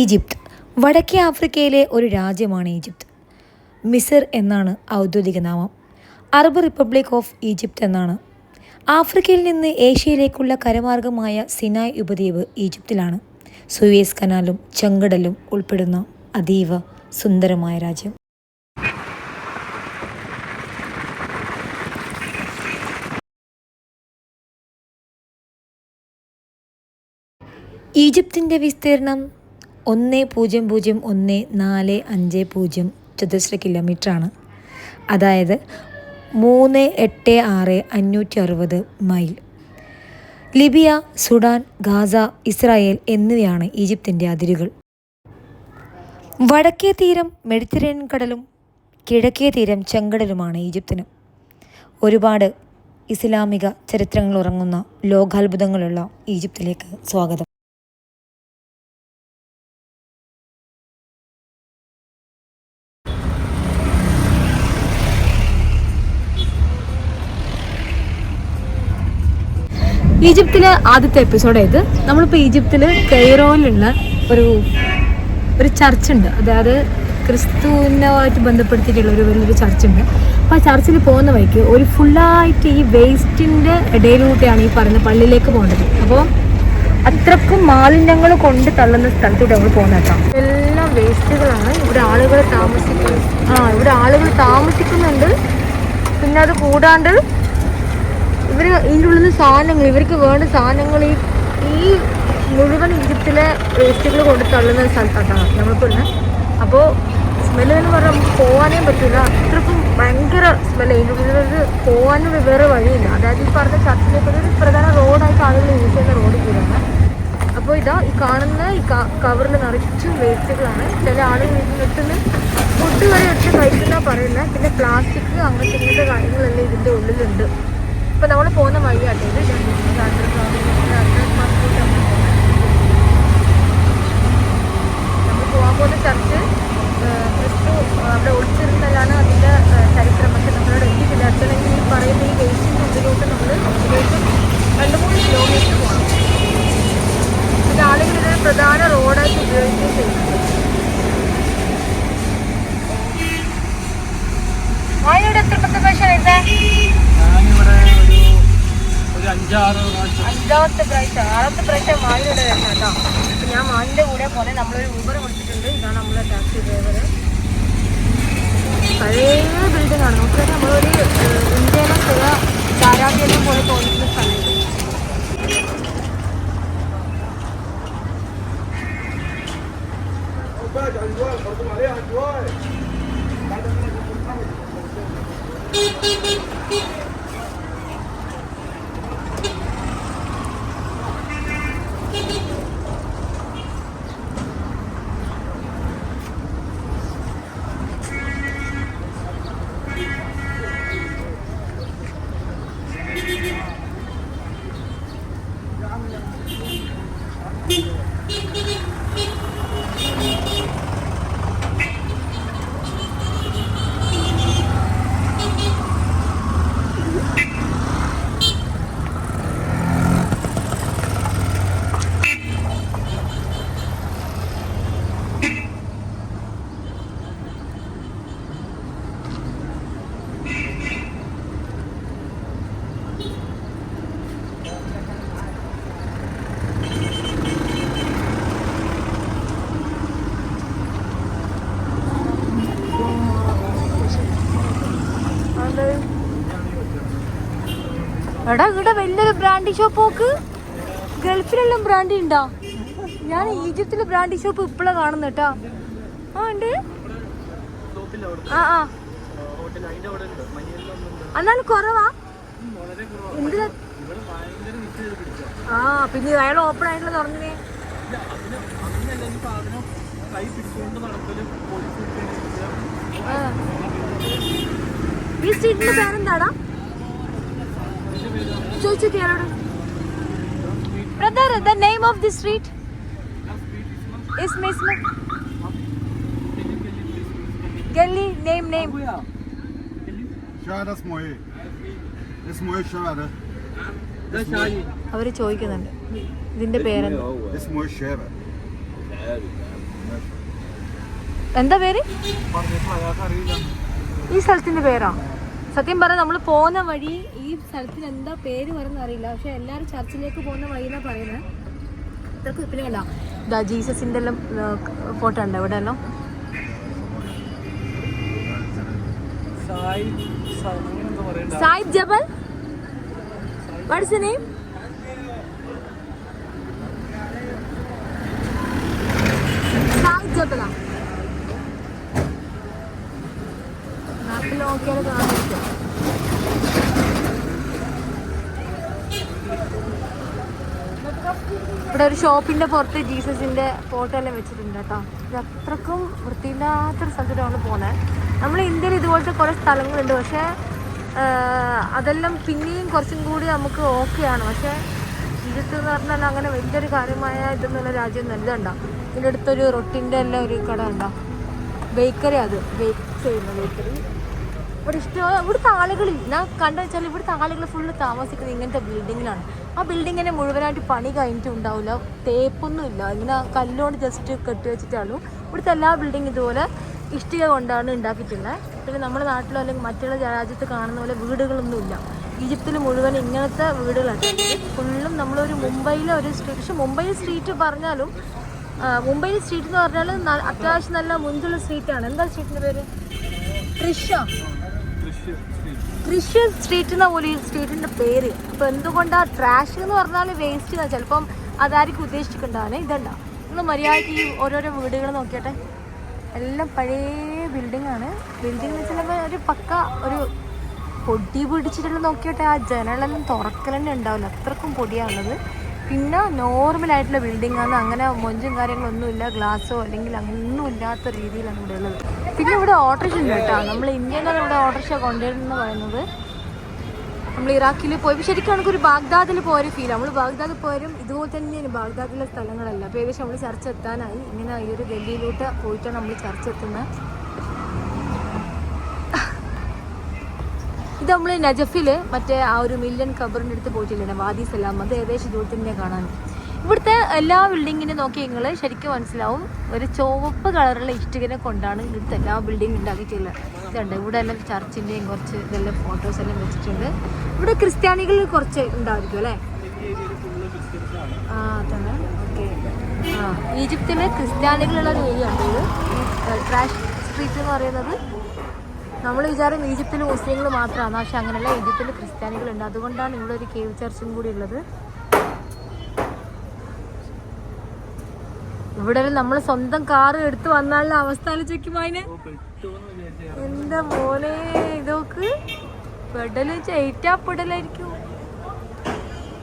Egypt. വടക്കേ ആഫ്രിക്കയിലെ ഒരു രാജ്യമാണ് ഈജിപ്ത്. മിസർ എന്നാണ് ഔദ്യോഗിക നാമം. അറബ് റിപ്പബ്ലിക് ഓഫ് ഈജിപ്ത് എന്നാണ്. ആഫ്രിക്കയിൽ നിന്ന് ഏഷ്യയിലേക്കുള്ള കരമാർഗമായ സിനായ് ഉപദ്വീപ് ഈജിപ്തിലാണ്. സുവേസ് കനാലും ചെങ്കടലും ഉൾപ്പെടുന്ന അതീവ സുന്ദരമായ രാജ്യം. ഈജിപ്തിന്റെ വിസ്തീർണം ഒന്ന് പൂജ്യം പൂജ്യം ഒന്ന് നാല് അഞ്ച് പൂജ്യം ചതുരശ്ര കിലോമീറ്ററാണ്. അതായത് മൂന്ന് എട്ട് ആറ് അഞ്ഞൂറ്റി അറുപത് mile. Libya Sudan Gaza Israel എന്നിവയാണ് ഈജിപ്തിന്റെ അതിരുകൾ. വടക്കേ തീരം മെഡിറ്ററേനിയൻ കടലും കിഴക്കേ തീരം ചെങ്കടലുമാണ് ഈജിപ്തിന്. ഒരുപാട് ഇസ്ലാമിക ചരിത്രങ്ങൾ ഉറങ്ങുന്ന ലോകാത്ഭുതങ്ങളുള്ള ഈജിപ്തിലേക്ക് സ്വാഗതം. ഈജിപ്തിലെ ആദ്യത്തെ എപ്പിസോഡ് ഇത് നമ്മളിപ്പോൾ ഈജിപ്തിൽ കെയ്റോയിലുള്ള ഒരു ഒരു ചർച്ച് ഉണ്ട് അതായത് ക്രിസ്തുവിനുമായിട്ട് ബന്ധപ്പെടുത്തിയിട്ടുള്ള ഒരു വലിയൊരു ചർച്ച് ഉണ്ട് അപ്പോൾ ആ ചർച്ചിൽ പോകുന്ന വഴിക്ക് ഒരു ഫുള്ളായിട്ട് ഈ വേസ്റ്റിന്റെ ഇടയിലൂടെയാണ് ഈ പറയുന്ന പള്ളിയിലേക്ക് പോകേണ്ടത്. അപ്പോൾ അത്രക്കും മാലിന്യങ്ങൾ കൊണ്ട് തള്ളുന്ന സ്ഥലത്തൂടെ നമ്മൾ പോകുന്നേക്കാം എല്ലാം വേസ്റ്റുകളാണ് ഇവിടെ ആളുകൾ താമസിക്കുന്നത് ആ ഇവിടെ ആളുകൾ താമസിക്കുന്നുണ്ട്. പിന്നെ അത് കൂടാണ്ട് ഇവർ ഇതിന്റെ ഉള്ളിൽ നിന്ന് സാധനങ്ങൾ ഇവർക്ക് വേണ്ട സാധനങ്ങൾ ഈ ഈ മുഴുവൻ ഈജിപ്തിലെ വേസ്റ്റുകൾ കൊണ്ട് തള്ളുന്ന സ്ഥലത്താണ് നമ്മൾക്കൊന്ന് അപ്പോൾ സ്മെല്ല് എന്ന് പറഞ്ഞാൽ നമുക്ക് പോകാനേ പറ്റില്ല അത്രക്കും ഭയങ്കര സ്മെല്ല് ഇതിന്റെ ഉള്ളിൽ പോകാനും വേറെ വഴിയില്ല. അതായത് ഈ പറഞ്ഞ ചർച്ചിലേക്ക് ഒരു പ്രധാന റോഡായിട്ട് ആളുകൾ യൂസ് ചെയ്യുന്ന റോഡ് കൂടെയാണ് അപ്പോൾ ഇതാ ഈ കാണുന്ന ഈ കവറിൽ നിറച്ചും വേസ്റ്റുകളാണ്. ചില ആളുകൾ ഇരുന്നിട്ടുന്ന് ഫുഡ് വരെ എടുത്ത് കഴിക്കുന്ന പറയുന്നത് പിന്നെ പ്ലാസ്റ്റിക് അങ്ങനത്തെ ഇങ്ങനത്തെ കാര്യങ്ങളെല്ലാം ഇതിന്റെ ഉള്ളിലുണ്ട്. ഇപ്പൊ നമ്മൾ പോകുന്ന വഴിയാട്ടോ? ഇത് നമ്മൾ പോകാൻ പോകുന്ന ചർച്ച് ക്രിസ്തു അവിടെ ഒളിച്ചിരുന്നതാണ് അതിന്റെ ഏഹ്, ചരിത്രം പക്ഷെ നമ്മളോട് എത്തിയിട്ടില്ല. അടുത്തല്ലെങ്കിൽ ഈ പറയുന്ന ഈ വേസ്റ്റിന്റെ ഉള്ളിലോട്ട് നമ്മൾ രണ്ട് മൂന്ന് കിലോമീറ്റർ പോകണം ഇത് പ്രധാന റോഡായിട്ട് ഉപയോഗിക്കുകയും ചെയ്യുന്നുണ്ട്. എത്ര പ്രാവശ്യം ഞാനിവിടെ ഒരു ഒരു അഞ്ചാറ് പ്രാവശ്യം അഞ്ചാമത്തെ പ്രാവശ്യം ആറാമത്തെ പ്രാവശ്യം മാലിയുടെ വരുന്ന കേട്ടോ. അപ്പൊ ഞാൻ മാലിന്റെ കൂടെ പോലെ നമ്മളൊരു ഊബർ വിളിച്ചിട്ടുണ്ട്. ഇതാണ് നമ്മളെ ടാക്സി ഡ്രൈവർ പഴയ ബിൽഡിംഗ് ആണ്. നമുക്ക് നമ്മളൊരു ഇന്ത്യയിലെ ചില ധാരാവ്യം പോലെ തോന്നിക്കുന്ന സ്ഥലം എടാ ബ്രാൻഡി ഷോപ്പ് നോക്ക്. ഗൾഫിലെല്ലാം ബ്രാൻഡി ഉണ്ടോ ഞാൻ ഈജിപ്തിലെ ബ്രാൻഡി ഷോപ്പ് ഇപ്പോഴാണ് കാണുന്നത് കേട്ടോ ആ ഉണ്ട് ആ എന്നാലും കുറവാ. ആ പിന്നെ അയാൾ ഓപ്പൺ ആയിട്ടുള്ള അങ്ങനെയല്ല ഈ സ്ട്രീറ്റിന്റെ കൈ പിടിച്ചുകൊണ്ട് നടക്കലും പോലീസ് പിടിക്കാനിരിക്കുക ആ. ഈ സ്ട്രീറ്റിന്റെ പേരെന്താടാ ചോദിച്ചു അയാളോട് brother the name of the street is miss ഗല്ലി നെയിം നെയിം അവർ ചോദിക്കുന്നുണ്ട്. ഇതിന്റെ പേരെന്താ. എന്താ പേര്? ഈ സ്ഥലത്തിന്റെ പേരാ. സത്യം പറഞ്ഞാൽ നമ്മൾ പോകുന്ന വഴി സ്ഥലത്തിന് എന്താ പേര് വരുന്ന അറിയില്ല. പക്ഷെ എല്ലാവരും ചർച്ചിലേക്ക് പോകുന്ന വഴി എന്നാ പറയുന്നത് ഇത്രക്ക് പിന്നെ കണ്ട? ഇതാ ജീസസിന്റെ എല്ലാം ഫോട്ടോ ഉണ്ട് ഇവിടെ എല്ലാം സായി സായി പറയണ്ട. Zayed Jabal? What's name Zayed ജബലാ. മാപ്പിൽ നോക്കിയാൽ കാണിക്കും ഇവിടെ ഒരു ഷോപ്പിന്റെ പുറത്ത് ജീസസിന്റെ ഫോട്ടോ എല്ലാം വെച്ചിട്ടുണ്ട് കേട്ടോ. ഇത് അത്രക്കും വൃത്തിയില്ലാത്തൊരു സ്ഥലത്തിലാണ് പോണേ. നമ്മൾ ഇന്ത്യയിൽ ഇതുപോലത്തെ കുറേ സ്ഥലങ്ങളുണ്ട്. പക്ഷേ അതെല്ലാം പിന്നെയും കുറച്ചും കൂടി നമുക്ക് ഓക്കെയാണ് പക്ഷേ ഈജിപ്ത് എന്ന് പറഞ്ഞാൽ അങ്ങനെ വലിയൊരു കാര്യമായ ഇതെന്നുള്ള രാജ്യം നല്ലതുണ്ടോ ഇതിന്റെ അടുത്തൊരു റൊട്ടിന്റെ എല്ലാം ഒരു കട ഉണ്ടോ ബേക്കറി അത്. ബേക്ക് ചെയ്യുന്ന ബേക്കറി. ഇവിടെ ഇഷ്ടം ഇവിടുത്തെ ആളുകൾ ഞാൻ കണ്ടു വെച്ചാൽ ഇവിടുത്തെ ആളുകൾ ഫുള്ള് താമസിക്കുന്നത് ഇങ്ങനത്തെ ബിൽഡിങ്ങിലാണ് ആ ബിൽഡിങ്ങിനെ മുഴുവനായിട്ട് പണി കഴിഞ്ഞിട്ട് ഉണ്ടാവില്ല തേപ്പൊന്നും ഇല്ല. ഇങ്ങനെ കല്ലുകൊണ്ട് ജസ്റ്റ് കെട്ടി വെച്ചിട്ടാണ് ഇവിടുത്തെ എല്ലാ ബിൽഡിങ്ങും ഇതുപോലെ ഇഷ്ടിക കൊണ്ടാണ് ഉണ്ടാക്കിയിട്ടുള്ളത് പിന്നെ നമ്മുടെ നാട്ടിലോ അല്ലെങ്കിൽ മറ്റുള്ള രാജ്യത്ത് കാണുന്ന പോലെ വീടുകളൊന്നും ഇല്ല. ഈജിപ്തിൽ മുഴുവൻ ഇങ്ങനത്തെ വീടുകളാണ്. ഫുള്ളും നമ്മളൊരു മുംബൈയിലെ ഒരു സ്ട്രീറ്റ് പക്ഷെ മുംബൈ സ്ട്രീറ്റ് പറഞ്ഞാലും മുംബൈ സ്ട്രീറ്റ് എന്ന് പറഞ്ഞാൽ അത്യാവശ്യം നല്ല മുൻപുള്ള സ്ട്രീറ്റാണ് എന്താ സ്ട്രീറ്റിന്റെ പേര്? ട്രിഷ ദൃശ്യ സ്ട്രീറ്റ് എന്ന പോലെ ഈ പേര്. അപ്പൊ എന്തുകൊണ്ടാ ട്രാഷ് എന്ന് പറഞ്ഞാൽ വേസ്റ്റ് എന്നാ ചിലപ്പം അതായിരിക്കും ഉദ്ദേശിച്ചിട്ടുണ്ടാവുന്നത് ഇതണ്ട നിങ്ങൾ മര്യാദയ്ക്ക് ഈ ഓരോരോ വീടുകൾ നോക്കിയട്ടെ. എല്ലാം പഴയ ബിൽഡിംഗ് ആണ്. ബിൽഡിംഗ് എന്ന് വെച്ചാൽ ഒരു പക്ക ഒരു പൊടി പിടിച്ചിട്ടുള്ള നോക്കിയട്ടെ ആ ജനലെല്ലാം തുറക്കലെന്നെ ഉണ്ടാവില്ല. അത്രക്കും പൊടിയാണുള്ളത് പിന്നെ നോർമൽ ആയിട്ടുള്ള ബിൽഡിംഗ് ആണ്. അങ്ങനെ മൊഞ്ചും കാര്യങ്ങളൊന്നുമില്ല. ഗ്ലാസ്സോ അല്ലെങ്കിൽ അങ്ങനൊന്നും ഇല്ലാത്ത രീതിയിലാണ് ഇവിടെ ഉള്ളത്. പിന്നെ ഇവിടെ ഓട്ടോറിക്ഷ ഉണ്ട് കേട്ടോ. നമ്മൾ ഇന്ത്യയിലാണ് ഇവിടെ ഓട്ടോറിക്ഷ കൊണ്ടുവരുന്നത് പറയുന്നത്. നമ്മൾ ഇറാഖിൽ പോയി. ശരിക്കും നമുക്ക് ഒരു ബാഗ്ദാദിൽ പോയൊരു ഫീൽ നമ്മൾ ബാഗ്ദാദിൽ പോയാലും ഇതുപോലെ തന്നെയാണ് ബാഗ്ദാദിലെ സ്ഥലങ്ങളല്ല. അപ്പോൾ ഏകദേശം നമ്മൾ ചർച്ച എത്താനായി. ഇങ്ങനെ ഈ ഒരു ഗല്ലിയിലോട്ട് പോയിട്ടാണ് നമ്മൾ ചർച്ച എത്തുന്നത്. ഇത് നമ്മൾ നജഫിൽ മറ്റേ ആ ഒരു മില്യൺ ഖബറിന്റെ അടുത്ത് പോയിട്ടില്ലേ? വാദി സലാം. അത് ഏകദേശം ദൂരത്തിന്റെ കാണാൻ എല്ലാ ബിൽഡിങ്ങിനെ നോക്കി നിങ്ങൾ ശരിക്കും മനസ്സിലാവും. ഒരു ചുവപ്പ് കളറുള്ള ഇഷ്ടികനെ കൊണ്ടാണ് ഇവിടുത്തെ എല്ലാ ബിൽഡിംഗ് ഉണ്ടാക്കിയിട്ടുള്ളത് ഇതുണ്ട്. ഇവിടെ എല്ലാം ചർച്ചിന്റെയും കുറച്ച് ഇതെല്ലാം ഫോട്ടോസ് എല്ലാം വെച്ചിട്ടുണ്ട്. ഇവിടെ ക്രിസ്ത്യാനികൾ കുറച്ച് ഉണ്ടായിരിക്കും അല്ലേ? ആ തന്നെ ഓക്കെ. ആ ഈജിപ്തിലെ ക്രിസ്ത്യാനികളുള്ള ഒരു ഏരിയ ഉണ്ട് ഇത്. ട്രാഷ് സ്ട്രീറ്റ് എന്ന് പറയുന്നത്. നമ്മൾ വിചാരം ഈജിപ്തിൽ മുസ്ലിങ്ങൾ മാത്രമാണ് പക്ഷെ അങ്ങനെയല്ല ഈജിപ്തിൽ ക്രിസ്ത്യാനികളുണ്ട്. അതുകൊണ്ടാണ് ഇവിടെ ഒരു കേവ് ചർച്ചും കൂടി ഉള്ളത്. ഇവിടെ നമ്മൾ സ്വന്തം കാർ എടുത്ത് വന്നാലുള്ള അവസ്ഥ ആലോചിക്കും അതിന് എന്താ മോനെ ഇതൊക്കെ? പെടൽ ചേറ്റാ പെടലായിരിക്കും.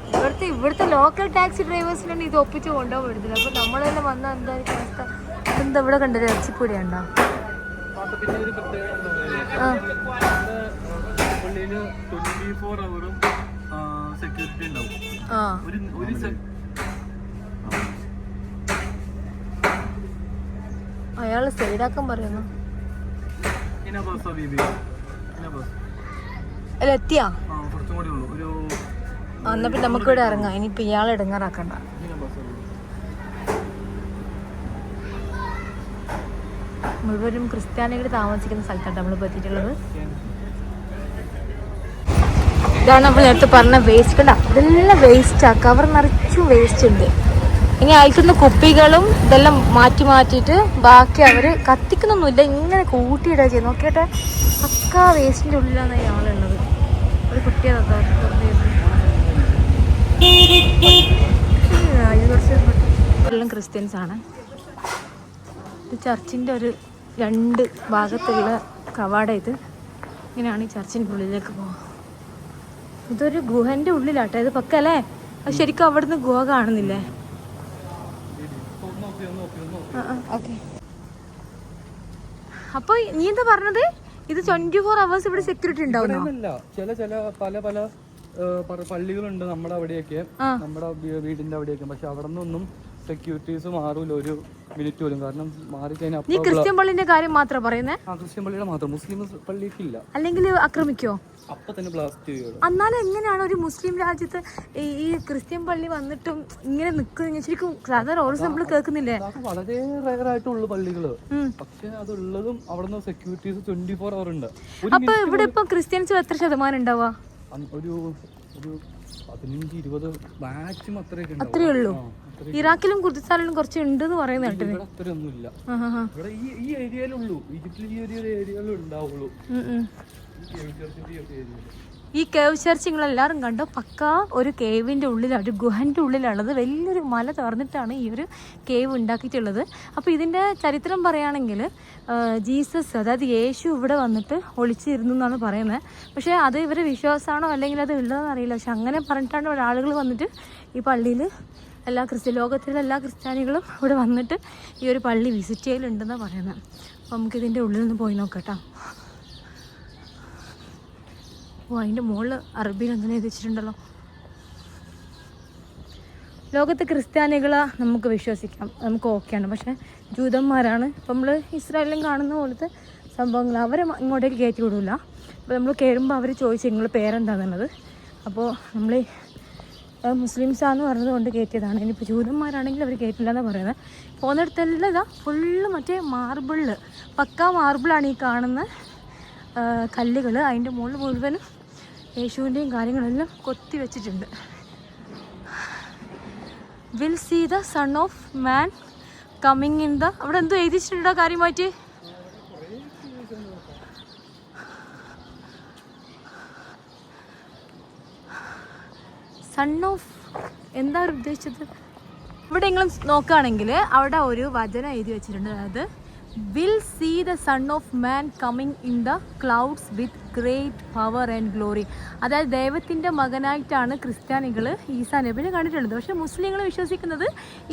ഇവിടുത്തെ ഇവിടുത്തെ ലോക്കൽ ടാക്സി ഡ്രൈവേഴ്സിനാണ് ഇത് ഒപ്പിച്ച് കൊണ്ടുപോകാൻ പറ്റത്തില്ല. അപ്പൊ നമ്മളെല്ലാം വന്നാൽ എന്തായിരിക്കും അവസ്ഥ? എന്താ ഇവിടെ കണ്ടത്? ഇറച്ചിപ്പൊടി ഉണ്ടോ? ആ. ഒരു പ്രത്യേകത എന്താ പറയുക ആ പുള്ളിയിൽ ട്വന്റി ഫോർ അവറും സെക്യൂരിറ്റി ഉണ്ടാവും ആ ഒരു അയാൾ സൈഡാക്കാൻ പറയുന്നു. അല്ല എത്തിയാ? എന്നാ പിന്നെ നമുക്ക് ഇവിടെ ഇറങ്ങാം. ഇനിയിപ്പോ ഇയാളെ ഇടങ്ങാറാക്കണ്ട. മുഴുവനും ക്രിസ്ത്യാനികൾ താമസിക്കുന്ന സ്ഥലത്താണ് നമ്മൾ പറ്റിയിട്ടുള്ളത്. ഇതാണ് നമ്മൾ നേരത്തെ പറഞ്ഞ വേസ്റ്റ് കണ്ട ഇതെല്ലാം വേസ്റ്റാ കവർ നിറച്ചും വേസ്റ്റ് ഉണ്ട്. ഇനി അയക്കുന്ന കുപ്പികളും ഇതെല്ലാം മാറ്റി മാറ്റിയിട്ട് ബാക്കി അവർ കത്തിക്കുന്നൊന്നുമില്ല. ഇങ്ങനെ കൂട്ടിയിടാ ചെയ്യുന്നത് നോക്കിയിട്ട് പക്ക വേസ്റ്റിന്റെ ഉള്ളിലാണ് ഈ ആളുള്ളത്. ഒരു കുട്ടിയെ ക്രിസ്ത്യൻസ് ആണ്. ചർച്ചിന്റെ ഒരു രണ്ട് ഭാഗത്തുള്ള കവാട ഇത്. ഇങ്ങനെയാണ് ഈ ചർച്ചിന്റെ ഉള്ളിലേക്ക് പോകുക ഇതൊരു ഗുഹന്റെ ഉള്ളിലാട്ടോ. ഇത് പക്കല്ലേ അത് ശരിക്കും അവിടുന്ന് ഗുഹ കാണുന്നില്ലേ? ഓക്കെ. അപ്പോൾ നീ എന്താ പറഞ്ഞത്? ഇത് ട്വന്റി ഫോർ അവേഴ്സ് ഇവിടെ സെക്യൂരിറ്റി ഉണ്ടാവും ചില ചില പല പല പള്ളികളുണ്ട് നമ്മുടെ അവിടെയൊക്കെ. നമ്മുടെ വീടിന്റെ അവിടെയൊക്കെ. പക്ഷെ അവിടെ നിന്നൊന്നും സെക്യൂരിറ്റീസ് മാറൂല. ഒരു മിനിറ്റ് പോലും. കാരണം മാറി കഴിഞ്ഞാൽ നീ ക്രിസ്ത്യൻ പള്ളിന്റെ കാര്യം മാത്രം പറയുന്നേ? ആ ക്രിസ്ത്യൻ പള്ളിയുടെ മാത്രം. മുസ്ലിം പള്ളിക്കില്ല അല്ലെങ്കിൽ ആക്രമിക്കോ? അപ്പൊ തന്നെ ബ്ലാസ്റ്റ് ചെയ്യുള്ളൂ എന്നാലും എങ്ങനെയാണ് ഒരു മുസ്ലിം രാജ്യത്ത് ഈ ക്രിസ്ത്യൻ പള്ളി വന്നിട്ടും ഇങ്ങനെ നിൽക്കുന്നത് ശരിക്കും സാധാരണ ഓരോ നമ്മൾ കേൾക്കുന്നില്ലേ? വളരെ റയർ ആയിട്ടുള്ള പള്ളികൾ. പക്ഷെ അതുള്ളതും അവിടുന്ന് സെക്യൂരിറ്റീസ് ട്വന്റി ഫോർ അവർ ഉണ്ട് അപ്പൊ ഇവിടെ ഇപ്പൊ ക്രിസ്ത്യൻസ് എത്ര ശതമാനം ഉണ്ടാവുക? ഒരു ഒരു പതിനഞ്ച് ഇരുപത് മാക്സിമം അത്രയൊക്കെ അത്രയേ ഉള്ളൂ. ഇറാഖിലും കുർദിസ്ഥാനിലും കുറച്ച് ഉണ്ട് എന്ന് പറയുന്നത് കേട്ടിന്. ഇവിടെ ഈ ഈ ഏരിയയിലുള്ളൂ ഈജിപ്തിൽ ഈ ഒരു ഏരിയയിലും ഉണ്ടാവുള്ളൂ. ഉം ഉം. ഈ കേവ് ചർച്ച് നിങ്ങൾ എല്ലാവരും കണ്ടോ? പക്ക ഒരു കേവിന്റെ ഉള്ളിലാണ് ഒരു ഗുഹന്റെ ഉള്ളിലുള്ളത് വലിയൊരു മല തുറന്നിട്ടാണ് ഈ ഒരു കേവ് ഉണ്ടാക്കിയിട്ടുള്ളത്. അപ്പോൾ ഇതിന്റെ ചരിത്രം പറയുകയാണെങ്കിൽ ജീസസ് അതായത് യേശു ഇവിടെ വന്നിട്ട് ഒളിച്ചിരുന്നു എന്നാണ് പറയുന്നത്. പക്ഷേ അത് ഇവരെ വിശ്വാസമാണോ അല്ലെങ്കിൽ അത് ഉള്ളതെന്ന് അറിയില്ല. പക്ഷെ അങ്ങനെ പറഞ്ഞിട്ടാണ് ആളുകൾ വന്നിട്ട് ഈ പള്ളിയിൽ എല്ലാ ക്രിസ്ത്യ ലോകത്തിലെ എല്ലാ ക്രിസ്ത്യാനികളും ഇവിടെ വന്നിട്ട് ഈ ഒരു പള്ളി വിസിറ്റ് ചെയ്യലുണ്ടെന്നാണ് പറയുന്നത് അപ്പോൾ നമുക്കിതിന്റെ ഉള്ളിൽ നിന്ന് പോയി നോക്കട്ടോ. ഓ അതിന്റെ മുകളിൽ അറബിയിൽ അങ്ങനെ എഴുതിച്ചിട്ടുണ്ടല്ലോ. ലോകത്തെ ക്രിസ്ത്യാനികളെ നമുക്ക് വിശ്വസിക്കാം. നമുക്ക് ഓക്കെയാണ് പക്ഷേ ജൂതന്മാരാണ്. ഇപ്പം നമ്മൾ ഇസ്രായേലിലും കാണുന്ന പോലത്തെ സംഭവങ്ങൾ അവരെ ഇങ്ങോട്ടേക്ക് കയറ്റി വിടില്ല അപ്പോൾ നമ്മൾ കയറുമ്പോൾ അവർ ചോദിച്ചു നിങ്ങൾ പേരെന്താണെന്നുള്ളത് അപ്പോൾ നമ്മൾ മുസ്ലിംസാന്ന് പറഞ്ഞതുകൊണ്ട് കയറ്റിയതാണ് ഇനിയിപ്പോൾ ജൂതന്മാരാണെങ്കിൽ അവർ കയറ്റില്ല എന്നാണ് പറയുന്നത് പോകുന്നിടത്തെല്ലാം ഇതാ ഫുള്ള് മറ്റേ മാർബിളിൽ പക്ക മാർബിളാണ് ഈ കാണുന്ന കല്ലുകൾ അതിന്റെ മുകളിൽ മുഴുവനും യേശുവിന്റെയും കാര്യങ്ങളെല്ലാം കൊത്തി വെച്ചിട്ടുണ്ട്. Will see the son of man coming in the അവിടെ എന്തോ എഴുതിച്ചിട്ടുണ്ടോ കാര്യമായിട്ട് സൺ ഓഫ് എന്താ അവർ ഉദ്ദേശിച്ചത്? ഇവിടെ നിങ്ങൾ നോക്കുകയാണെങ്കിൽ അവിടെ ഒരു വചനം എഴുതി വെച്ചിട്ടുണ്ട്. അതായത് will see the son of man coming in the clouds with great power and glory അതായത് ദൈവത്തിന്റെ മകനായിട്ടാണ് ക്രിസ്ത്യാനികൾ ഈസാ നബിനെ കണ്ടിട്ടുള്ളത്. പക്ഷേ മുസ്ലിങ്ങൾ വിശ്വസിക്കുന്നത്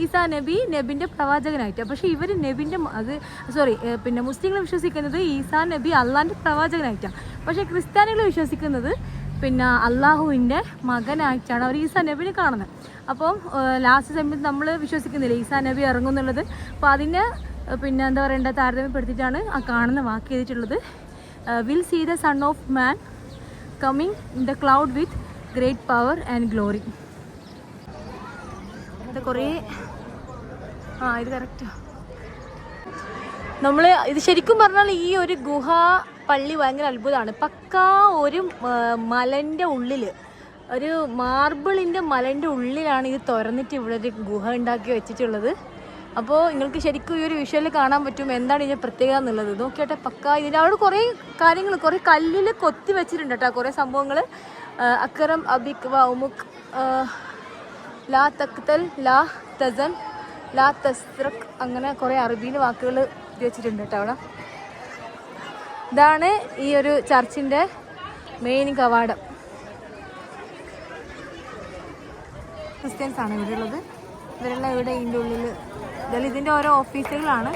ഈസാ നബി നബിന്റെ പ്രവാചകനായിട്ട്. പക്ഷേ ഇവർ നബിന്റെ അത് സോറി പിന്നെ മുസ്ലിങ്ങൾ വിശ്വസിക്കുന്നത് ഈസാ നബി അള്ളാന്റെ പ്രവാചകനായിട്ടാണ്. പക്ഷേ ക്രിസ്ത്യാനികൾ വിശ്വസിക്കുന്നത് പിന്നെ അള്ളാഹുവിന്റെ മകനായിട്ടാണ് അവർ ഈസാ നബിനെ കാണുന്നത്. അപ്പം ലാസ്റ്റ് സമയത്ത് നമ്മൾ വിശ്വസിക്കുന്നില്ല ഈസാ നബി ഇറങ്ങും എന്നുള്ളത് അപ്പോൾ അതിനെ പിന്നെ എന്താ പറയണ്ട താരതമ്യപ്പെടുത്തിയിട്ടാണ് ആ കാണുന്ന വാക്ക് ചെയ്തിട്ടുള്ളത് will see the son of man coming in the cloud with great power and glory ഇത് കുറേ ആ ഇത് കറക്റ്റാണ് നമ്മൾ ഇത് ശരിക്കും പറഞ്ഞാൽ ഈ ഒരു ഗുഹ പള്ളി ഭയങ്കര അത്ഭുതമാണ്. പക്കാ ഒരു മലന്റെ ഉള്ളിൽ ഒരു മാർബിളിന്റെ മലന്റെ ഉള്ളിലാണ് ഇത് തുറന്നിട്ട് ഇവിടെ ഒരു ഗുഹ ഉണ്ടാക്കി വെച്ചിട്ടുള്ളത്. അപ്പോൾ നിങ്ങൾക്ക് ശരിക്കും ഈ ഒരു വിഷ്വലിൽ കാണാൻ പറ്റും എന്താണ് ഇതിന്റെ പ്രത്യേകത എന്നുള്ളത്. നോക്കിയാട്ടെ പക്ക ഇതിന്റെ അവിടെ കുറേ കാര്യങ്ങൾ കുറേ കല്ലിൽ കൊത്തി വെച്ചിട്ടുണ്ട് കേട്ടോ കുറേ സംഭവങ്ങൾ അക്കറം അബിക് വൗമുക് ലാ തക്തൽ ലാ തസൻ ലാ തസ്ത്രക് അങ്ങനെ കുറേ അറബിയിൽ വാക്കുകൾ വെച്ചിട്ടുണ്ട് കേട്ടോ അവിടെ. ഇതാണ് ഈ ഒരു ചർച്ചിന്റെ മെയിൻ കവാടം. ക്രിസ്ത്യൻസ് ആണ് ഇവിടെ ഉള്ളത് ഇവരെല്ലാം ഇവിടെ ഇതിന്റെ ഉള്ളിൽ ഇതെല്ലാം ഇതിന്റെ ഓരോ ഓഫീസുകളാണ്.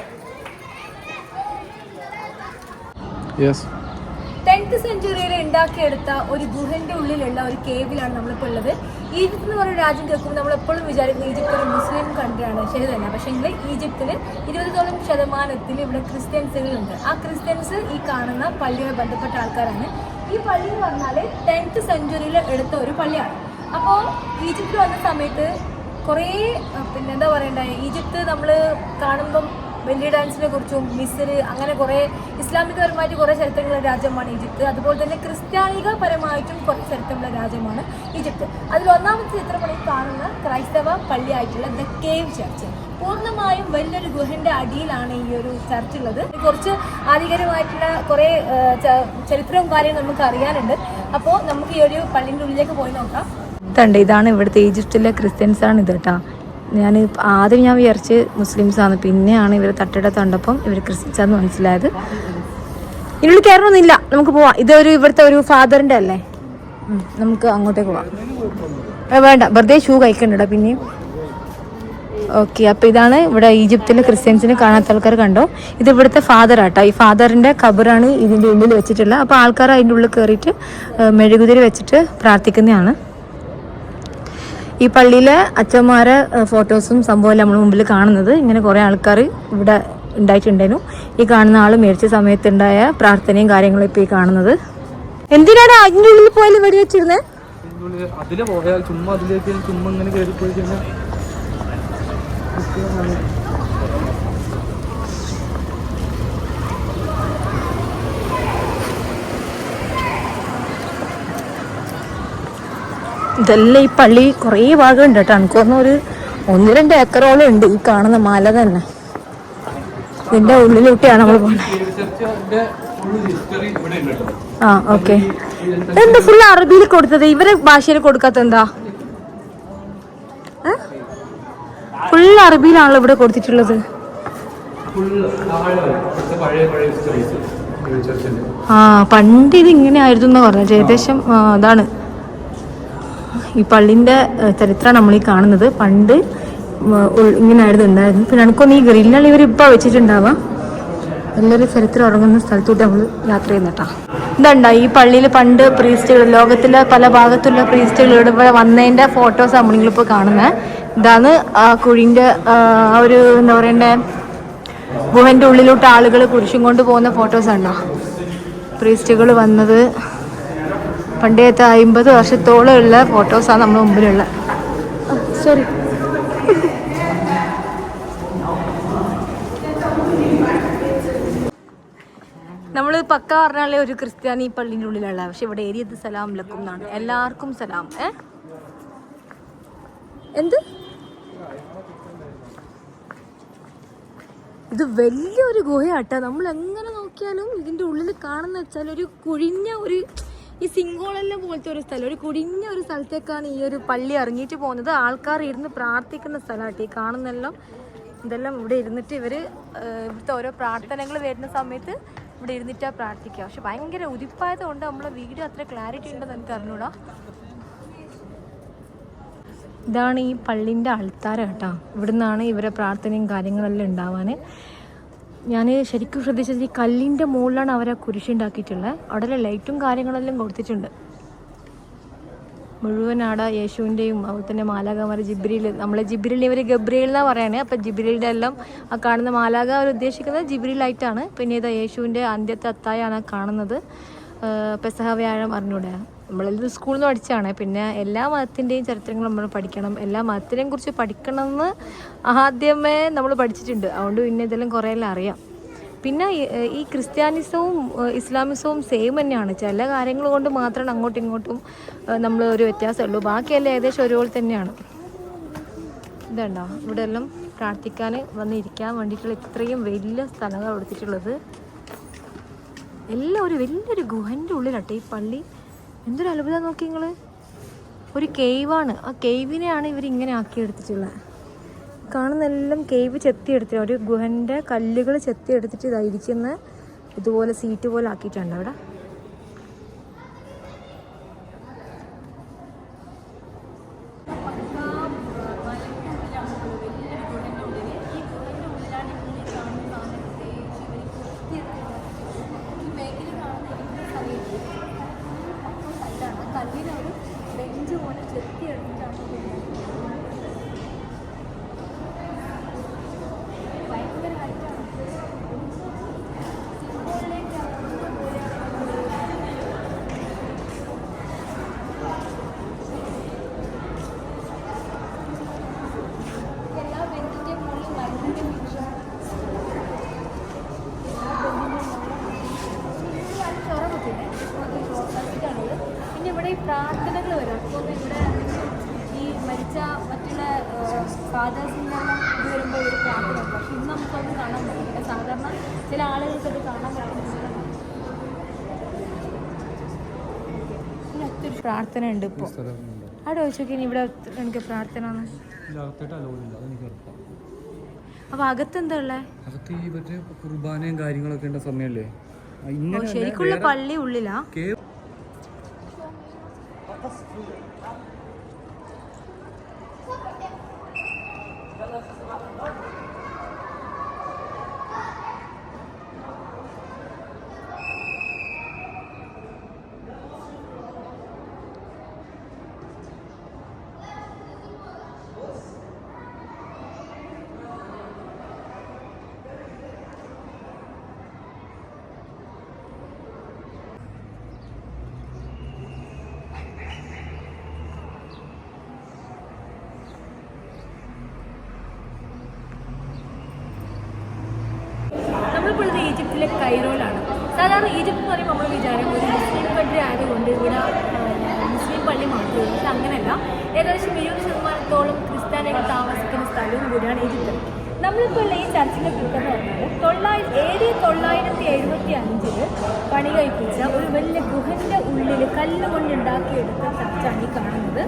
ടെൻത്ത് സെഞ്ചുറിയിൽ ഉണ്ടാക്കിയെടുത്ത ഒരു ഗുഹന്റെ ഉള്ളിലുള്ള ഒരു കേവിലാണ് നമ്മളിപ്പോൾ ഉള്ളത്. ഈജിപ്ത് എന്ന് പറയുന്ന രാജ്യം കേൾക്കുമ്പോൾ നമ്മൾ എപ്പോഴും വിചാരിക്കുന്നത് ഈജിപ്ത് ഒരു മുസ്ലിം കൺട്രിയാണ്. ശരി തന്നെ. പക്ഷേ എങ്കിൽ ഈജിപ്തിൽ ഇരുപതോളം ശതമാനത്തിൽ ഇവിടെ ക്രിസ്ത്യൻസുകളുണ്ട്. ആ ക്രിസ്ത്യൻസ് ഈ കാണുന്ന പള്ളിയുമായി ബന്ധപ്പെട്ട ആൾക്കാരാണ്. ഈ പള്ളി എന്ന് പറഞ്ഞാൽ ടെൻത്ത് സെഞ്ചുറിയിൽ എടുത്ത ഒരു പള്ളിയാണ്. അപ്പോൾ ഈജിപ്തിൽ വന്ന സമയത്ത് കുറേ പിന്നെ എന്താ പറയണ്ടേ? ഈജിപ്ത് നമ്മൾ കാണുമ്പം ബെല്ലി ഡാൻസിനെ കുറിച്ചും മിസ്ർ അങ്ങനെ കുറേ ഇസ്ലാമികപരമായിട്ട് കുറേ ചരിത്രമുള്ള രാജ്യമാണ് ഈജിപ്ത്. അതുപോലെ തന്നെ ക്രിസ്ത്യാനികപരമായിട്ടും കുറേ ചരിത്രമുള്ള രാജ്യമാണ് ഈജിപ്ത്. അതിൽ ഒന്നാമത്തെ ചിത്രമാണ് ഈ കാണുന്ന ക്രൈസ്തവ പള്ളിയായിട്ടുള്ള ദ കേവ് ചർച്ച് പൂർണമായും വലിയൊരു ഗുഹന്റെ അടിയിലാണ് ഈ ഒരു ചർച്ച് ഉള്ളത്. കുറച്ച് ആധികാരികമായിട്ടുള്ള കുറേ ചരിത്രവും കാര്യവും നമുക്ക് അറിയാനുണ്ട്. അപ്പോൾ നമുക്ക് ഈ ഒരു പള്ളിന്റെ ഉള്ളിലേക്ക് പോയി നോക്കാം. ഇതുണ്ട് ഇതാണ് ഇവിടുത്തെ ഈജിപ്തിലെ ക്രിസ്ത്യൻസ് ആണ് ഇത് കേട്ടോ. ഞാൻ ആദ്യം ഞാൻ വിചാരിച്ച് മുസ്ലിംസ് ആണ് പിന്നെയാണ് ഇവർ തട്ടയുടെ കണ്ടപ്പം ഇവർ ക്രിസ്ത്യൻസാന്ന് മനസ്സിലായത്. ഇതിനുള്ളിൽ കയറണമെന്നില്ല നമുക്ക് പോവാം. ഇതൊരു ഇവിടുത്തെ ഒരു ഫാദറിന്റെ അല്ലേ? നമുക്ക് അങ്ങോട്ടേക്ക് പോവാം. വേണ്ട. വെറുതെ ഷൂ കഴിക്കണ്ടടാ പിന്നെയും. ഓക്കെ അപ്പോൾ ഇതാണ് ഇവിടെ ഈജിപ്തിലെ ക്രിസ്ത്യൻസിനെ കാണാത്ത ആൾക്കാർ കണ്ടോ? ഇത് ഇവിടുത്തെ ഫാദർ ആട്ടോ. ഈ ഫാദറിന്റെ കബറാണ് ഇതിന്റെ ഉള്ളിൽ വെച്ചിട്ടുള്ളത്. അപ്പോൾ ആൾക്കാർ അതിന്റെ ഉള്ളിൽ കയറിയിട്ട് മെഴുകുതിരി വെച്ചിട്ട് പ്രാർത്ഥിക്കുന്നതാണ്. ഈ പള്ളിയിലെ അച്ഛന്മാരെ ഫോട്ടോസും സംഭവം നമ്മൾ മുമ്പിൽ കാണുന്നത്. ഇങ്ങനെ കുറേ ആൾക്കാർ ഇവിടെ ഉണ്ടായിട്ടുണ്ടായിരുന്നു. ഈ കാണുന്ന ആൾ മേടിച്ച സമയത്തുണ്ടായ പ്രാർത്ഥനയും കാര്യങ്ങളും ഇപ്പോൾ ഈ കാണുന്നത്. എന്തിനാണ് അതിന്റെ ഉള്ളിൽ പോയാലും വെടി വെച്ചിരുന്നേ? അതിലെ പോയാൽ ചുമ്മാ അതിലേക്ക് ചുമ്മാ ഇങ്ങനെ കയറി പോയി കഴിഞ്ഞാൽ ഇതെല്ലാം ഈ പള്ളി കുറേ ഭാഗമുണ്ട് കേട്ടോ. എനിക്ക് തോന്നുന്നു ഒരു ഒന്ന് രണ്ട് ഏക്കറോളം ഉണ്ട് ഈ കാണുന്ന മല തന്നെ. ഇതിന്റെ ഉള്ളിലൂട്ടിയാണ് നമ്മൾ പോകുന്നത് ആ ഓക്കെ. എന്താ ഫുൾ അറബിയിൽ കൊടുത്തത്? ഇവരെ ഭാഷയിൽ കൊടുക്കാത്ത എന്താ? ഫുൾ അറബിയിലാണല്ലോ ഇവിടെ കൊടുത്തിട്ടുള്ളത്. ആ പണ്ട് ഇത് ഇങ്ങനെ ആയിരുന്നു എന്ന് പറഞ്ഞത്. ഏകദേശം അതാണ്. ഈ പള്ളിന്റെ ചരിത്രമാണ് നമ്മൾ ഈ കാണുന്നത്. പണ്ട് ഇങ്ങനെ ആയിരുന്നു ഉണ്ടായിരുന്നു പിന്നെ എനിക്കൊന്ന് ഈ ഗ്രില്ലാണ് ഇവർ ഇപ്പൊ വെച്ചിട്ടുണ്ടാവാം. നല്ലൊരു ചരിത്രം ഉറങ്ങുന്ന സ്ഥലത്തോട്ട് നമ്മൾ യാത്ര ചെയ്യുന്നട്ടാ ഇതുണ്ടോ? ഈ പള്ളിയിൽ പണ്ട് പ്രീസ്റ്റുകൾ ലോകത്തിലെ പല ഭാഗത്തുള്ള പ്രീസ്റ്റുകൾ ഇവിടെ വന്നതിന്റെ ഫോട്ടോസ് നമ്മളിപ്പോൾ കാണുന്നത്. ഇതാണ് ആ കുഴിന്റെ ആ ഒരു എന്താ പറയണ്ടേ? ഗുഹന്റെ ഉള്ളിലോട്ട് ആളുകൾ കുരിശും കൊണ്ട് പോകുന്ന ഫോട്ടോസ് ഉണ്ടോ പ്രീസ്റ്റുകൾ വന്നത് പണ്ടത്തെ അമ്പത് വർഷത്തോളം ഉള്ള ഫോട്ടോസാണ് നമ്മുടെ മുമ്പിലുള്ള. സോറി നമ്മൾ പക്ക പറഞ്ഞാലേ ഒരു ക്രിസ്ത്യാനി പള്ളിന്റെ ഉള്ളിലുള്ള പക്ഷെ ഇവിടെ ഏരിയത് സലാം ലക്കും എന്നാണ്. എല്ലാവർക്കും സലാം ഏ? എന്ത്? ഇത് വലിയൊരു ഗുഹയാട്ടോ. നമ്മൾ എങ്ങനെ നോക്കിയാലും ഇതിന്റെ ഉള്ളിൽ കാണുന്ന വെച്ചാൽ ഒരു കുഴിഞ്ഞ ഒരു ഈ സിംഗോളല്ല പോലത്തെ ഒരു സ്ഥലം ഒരു കുടിഞ്ഞ ഒരു സ്ഥലത്തേക്കാണ് ഈ ഒരു പള്ളി ഇറങ്ങിയിട്ട് പോകുന്നത്. ആൾക്കാർ ഇരുന്ന് പ്രാർത്ഥിക്കുന്ന സ്ഥലമായിട്ട് ഈ കാണുന്നെല്ലാം. ഇതെല്ലാം ഇവിടെ ഇരുന്നിട്ട് ഇവർ ഇവിടുത്തെ ഓരോ പ്രാർത്ഥനകൾ വരുന്ന സമയത്ത് ഇവിടെ ഇരുന്നിട്ടാ പ്രാർത്ഥിക്കുക. പക്ഷെ ഭയങ്കര ഉതിപ്പായത് കൊണ്ട് നമ്മളെ വീഡിയോ അത്ര ക്ലാരിറ്റി ഉണ്ടെന്ന് എനിക്ക് അറിഞ്ഞൂടാ. ഇതാണ് ഈ പള്ളിന്റെ അൾത്താര കേട്ടോ. ഇവിടുന്നാണ് ഇവരെ പ്രാർത്ഥനയും കാര്യങ്ങളെല്ലാം ഉണ്ടാവാൻ. ഞാൻ ശരിക്കും ശ്രദ്ധിച്ചത് ഈ കല്ലിന്റെ മുകളിലാണ് അവരെ കുരിശുണ്ടാക്കിയിട്ടുള്ളത് അവിടെ ലൈറ്റും കാര്യങ്ങളെല്ലാം കൊടുത്തിട്ടുണ്ട്. മുഴുവൻ ആടെ യേശുവിന്റെയും അതുപോലെ തന്നെ മാലാകമാർ ജിബ്രിയിൽ നമ്മളെ ജിബ്രിൽ ഇവർ ഗബ്രിയിൽ എന്നാണ് പറയുന്നത് അപ്പം ജിബ്രിലിന്റെ എല്ലാം ആ കാണുന്ന മാലാക അവർ ഉദ്ദേശിക്കുന്നത് ജിബ്രിയിലായിട്ടാണ് പിന്നെ ഇതാ യേശുവിന്റെ അന്ത്യത്തെ അത്തായാണ് ആ കാണുന്നത്. പെസഹ വ്യാഴം നമ്മളിത് സ്കൂളിൽ നിന്ന് പഠിച്ചാണ് പിന്നെ എല്ലാ മതത്തിന്റെയും ചരിത്രങ്ങൾ നമ്മൾ പഠിക്കണം. എല്ലാ മതത്തിനെയും കുറിച്ച് പഠിക്കണമെന്ന് ആദ്യമേ നമ്മൾ പഠിച്ചിട്ടുണ്ട്. അതുകൊണ്ട് പിന്നെ ഇതെല്ലാം കുറേയെല്ലാം അറിയാം. പിന്നെ ഈ- ക്രിസ്ത്യാനിസവും ഇസ്ലാമിസവും സെയിം തന്നെയാണ്. ചില കാര്യങ്ങൾ കൊണ്ട് മാത്രമാണ് അങ്ങോട്ടും ഇങ്ങോട്ടും നമ്മൾ ഒരു വ്യത്യാസമുള്ളൂ ബാക്കിയെല്ലാം ഏകദേശം ഒരുപോലെ തന്നെയാണ്. ഇതുണ്ടോ? ഇവിടെ എല്ലാം പ്രാർത്ഥിക്കാൻ വന്നിരിക്കാൻ വേണ്ടിയിട്ടുള്ള ഇത്രയും വലിയ സ്ഥലങ്ങൾ കൊടുത്തിട്ടുള്ളത്. എല്ലാം ഒരു വലിയൊരു ഗുഹന്റെ ഉള്ളിലാട്ടെ ഈ പള്ളി. എന്തൊരു അത്ഭുതം നോക്കി നിങ്ങൾ ഒരു കേവാണ് ആ കേവിനെയാണ് ഇവർ ഇങ്ങനെ ആക്കിയെടുത്തിട്ടുള്ളത് കാണുന്നെല്ലാം കേവ് ചെത്തിയെടുത്തിട്ട് ഒരു ഗുഹന്റെ കല്ലുകൾ ചെത്തിയെടുത്തിട്ട് ഇതായിരിക്കുന്ന ഇതുപോലെ സീറ്റ് പോലെ ആക്കിയിട്ടുണ്ട് അവിടെ. ആളുകൾക്ക് അത് കാണാൻ ഒത്തിരി പ്രാർത്ഥന ഉണ്ട് ഇപ്പോൾ അവിടെ ചോദിച്ചു ഇവിടെ എനിക്ക് പ്രാർത്ഥന അപ്പൊ അകത്തെന്താ ഉള്ളത് അകത്ത് ഈ മറ്റേ കുർബാനയും കാര്യങ്ങളൊക്കെ ഉണ്ട സമയല്ലേ? ശരിക്കുള്ള പള്ളി ഉള്ളിലാ കേ- നമ്മളിപ്പോൾ ഉള്ളത് കൈറോയിലാണ് സാധാരണ ഈജിപ്ത് എന്ന് പറയുമ്പോൾ നമ്മൾ വിചാരം ഒരു മുസ്ലിം കൺട്രി ആയതുകൊണ്ട് ഇവിടെ മുസ്ലിം പള്ളി മാത്രമേ പക്ഷെ അങ്ങനെയല്ല. ഏകദേശം ഇരുപത് ശതമാനത്തോളം ക്രിസ്ത്യാനികൾ താമസിക്കുന്ന സ്ഥലവും കൂടിയാണ് ഈജിപ്ത്. നമ്മളിപ്പോൾ ഈ ചർച്ചിന്റെ പ്രത്യേകത പറഞ്ഞാൽ തൊള്ളായിരം എ തൊള്ളായിരത്തി എഴുപത്തി അഞ്ചിൽ പണി കഴിപ്പിച്ച ഒരു വലിയ ഗുഹന്റെ ഉള്ളിൽ കല്ലുകൊണ്ട് ഉണ്ടാക്കിയെടുത്ത ചർച്ചാണ് ഈ കാണുന്നത്.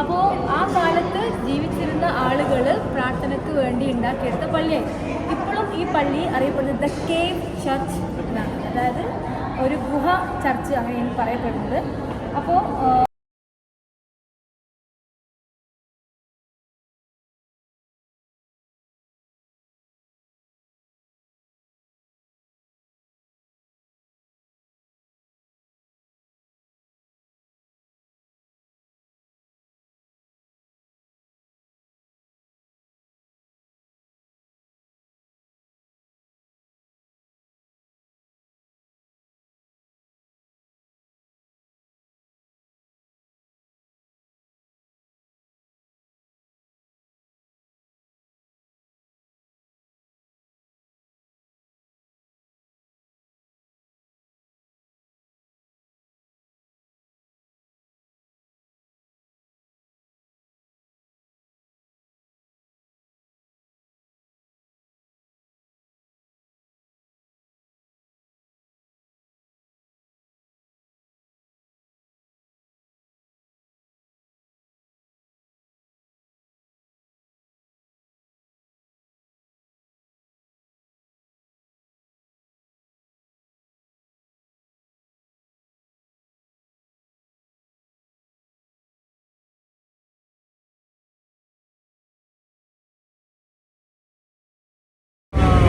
അപ്പോൾ ആ കാലത്ത് ജീവിച്ചിരുന്ന ആളുകൾ പ്രാർത്ഥനയ്ക്ക് വേണ്ടി ഉണ്ടാക്കിയെടുത്ത പള്ളിയായി ഇപ്പോഴും ഈ പള്ളി അറിയപ്പെടുന്നത് ദ കേവ് ചർച്ച് എന്നാണ്. അതായത് ഒരു ഗുഹ ചർച്ച് അങ്ങനെ പറയപ്പെടുന്നത്. അപ്പോൾ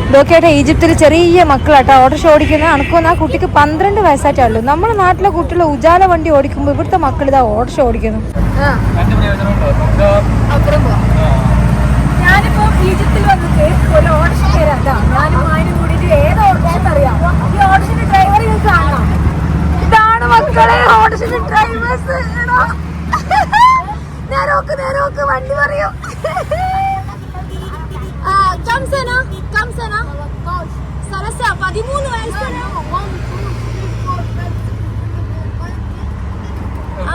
ഇതൊക്കെയായിട്ട് ഈജിപ്തിൽ ചെറിയ മക്കളാട്ടോ. ഓട്ടോറിക്ഷ ഓടിക്കുന്ന അണക്കൊന്ന് ആ കുട്ടിക്ക് പന്ത്രണ്ട് വയസ്സായിട്ടേ ഉള്ളൂ. നമ്മുടെ നാട്ടിലെ കുട്ടികൾ ഉജാല വണ്ടി ഓടിക്കുമ്പോൾ ഇവിടുത്തെ മക്കൾ ഇതാ ഓട്ടോറിക്ഷ ഓടിക്കുന്നു. ഞാനിപ്പോ ഈജിപ്തിൽ വന്നിട്ട് ഒരു ഈ ഡ്രൈവർ ഇതാണ് മക്കളെ ഡ്രൈവേഴ്സ്. നേരോക്ക് നേരോക്ക് വണ്ടി പറയും. കംസന കംസന സരസ പതിമൂന്ന് വയസ്സാണ്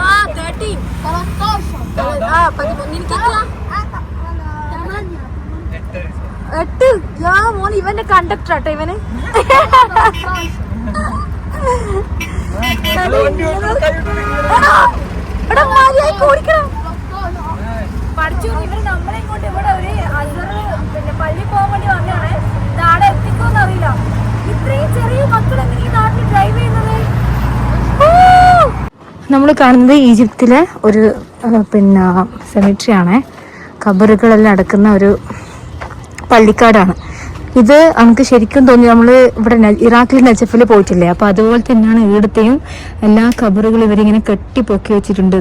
ആ തേർട്ടീൻ ആ പതിമൂന്ന്. നിനക്ക് എട്ട്. യാ മോൻ ഇവന്റെ കണ്ടക്ടർ ആട്ടോ ഇവന്. എടാ, മര്യാദയ്ക്ക് ഓടിക്കണം. പഠിച്ചു ഇവർ നമ്മളെ കൊണ്ട് ഇവിടെ ഒരു അസറ് പിന്നെ പള്ളി പോകാൻ വേണ്ടി വന്നതാണ്. നാളെ എത്തിക്കുമെന്ന് അറിയില്ല ഇത്രയും ചെറിയ മക്കൾ എങ്ങനെ ഈ നാട്ടിൽ ഡ്രൈവ് ചെയ്യുന്നത്? നമ്മൾ കാണുന്നത് ഈജിപ്തിലെ ഒരു പിന്നെ സെമിട്രി കബറുകളെല്ലാം അടക്കുന്ന ഒരു പള്ളിക്കാടാണ്. ഇത് നമുക്ക് ശരിക്കും തോന്നി നമ്മൾ ഇവിടെ ഇറാഖിൽ നജഫിൽ പോയിട്ടില്ലേ? അപ്പൊ അതുപോലെ തന്നെയാണ് ഇവിടുത്തെയും എല്ലാ കബറുകളും ഇവരിങ്ങനെ കെട്ടി പൊക്കി വെച്ചിട്ടുണ്ട്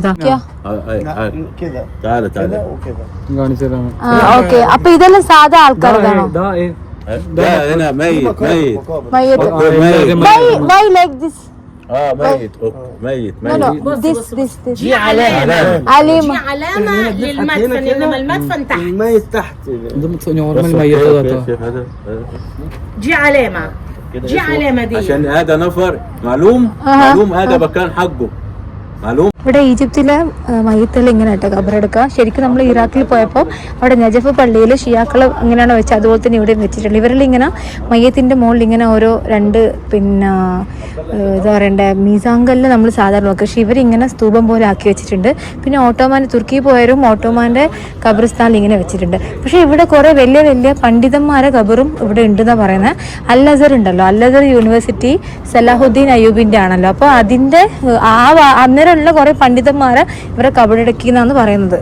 ഓക്കെ. അപ്പൊ ഇതെല്ലാം സാധാ ആൾക്കാരാണോ Why ലൈക്ക് this? ميت ميت മയ്യത്ത് ميت why why like this اه ميت أوكي. ميت no no ميت this this this علامة Aleema علامة للمدفن إنما المدفن تحت ഇത് بس നോർമൽ أوكي، മയ്യത്ത് أوكي، കേട്ടോ شوف هذا هذا. دي علامة كده دي اسمه. علامة دي عشان هذا نفر معلوم معلوم هذا مكان حقه معلوم ഇവിടെ ഈജിപ്തിലെ മയ്യത്തിൽ ഇങ്ങനെ കേട്ടോ ഖബറെടുക്കുക ശരിക്കും നമ്മൾ ഇറാഖിൽ പോയപ്പോൾ അവിടെ നജഫ് പള്ളിയിൽ ഷിയാക്കൾ അങ്ങനെയാണ് വെച്ചത് അതുപോലെ തന്നെ ഇവിടെയും വെച്ചിട്ടുണ്ട് ഇവരിൽ ഇങ്ങനെ മയ്യത്തിൻ്റെ മുകളിൽ ഇങ്ങനെ ഓരോ രണ്ട് പിന്നെ ഏഹ്, എന്താ പറയണ്ടേ മീസാങ്കല്ല് നമ്മൾ സാധാരണ നോക്കുക. പക്ഷെ ഇവരിങ്ങനെ സ്തൂപം പോലെ ആക്കി വെച്ചിട്ടുണ്ട്. പിന്നെ ഓട്ടോമാൻ തുർക്കി പോയവരും ഓട്ടോമാന്റെ ഖബറിസ്ഥാനിൽ ഇങ്ങനെ വെച്ചിട്ടുണ്ട്. പക്ഷേ ഇവിടെ കുറേ വലിയ വലിയ പണ്ഡിതന്മാരെ ഖബറും ഇവിടെ ഉണ്ടെന്നാണ് പറയുന്നത് അല്ലസർ ഉണ്ടല്ലോ. അല്ലസർ യൂണിവേഴ്സിറ്റി സലാഹുദ്ദീൻ അയ്യൂബിന്റെ ആണല്ലോ. അപ്പോൾ അതിന്റെ ആ അന്നേരമുള്ള കുറേ പണ്ഡിതന്മാരെ ഇവരെ കബറടക്കി എന്നാണ് പറയുന്നത്.